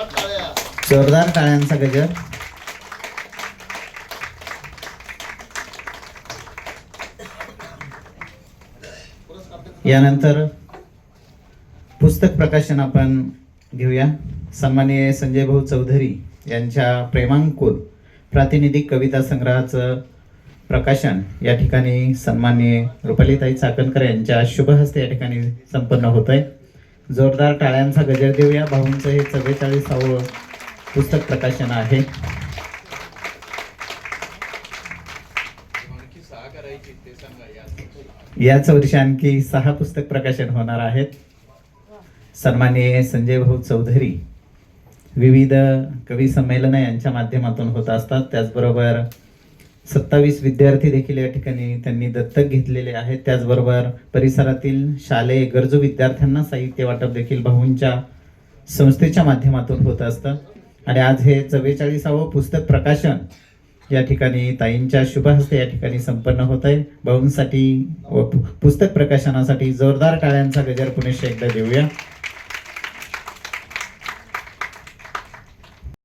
जोरदार टाळ्यांचा गजर. यानंतर पुस्तक प्रकाशन आपण घेऊया. सन्माननीय संजय भाऊ चौधरी यांच्या प्रेमांकुर प्रातिनिधिक कविता संग्रहाचं प्रकाशन या ठिकाणी सन्माननीय रुपालीताई चाकणकर यांच्या शुभ हस्ते या ठिकाणी संपन्न होत आहे जोरदार टाळ्यांचा गजर देऊया. भाऊंचं हे चव्वेचाळीसावं पुस्तक प्रकाशन आहे. याच वर्षी आणखी सहा पुस्तक प्रकाशन होणार आहेत. सन्माननीय संजय भाऊ चौधरी विविध कवी संमेलन यांच्या माध्यमातून होत असतात. त्याचबरोबर सत्तावीस विद्यार्थी देखील या ठिकाणी त्यांनी दत्तक घेतलेले आहेत. त्याचबरोबर परिसरातील शालेय गरजू विद्यार्थ्यांना साहित्य वाटप देखील भाऊंच्या संस्थेच्या माध्यमातून होत असतं. आणि आज हे चव्वेचाळीसावं पुस्तक प्रकाशन या ठिकाणी ताईंच्या शुभ हस्ते या ठिकाणी संपन्न होत आहे. भाऊंसाठी व पुस्तक प्रकाशनासाठी जोरदार टाळ्यांचा गजर पुणे एकदा देऊया.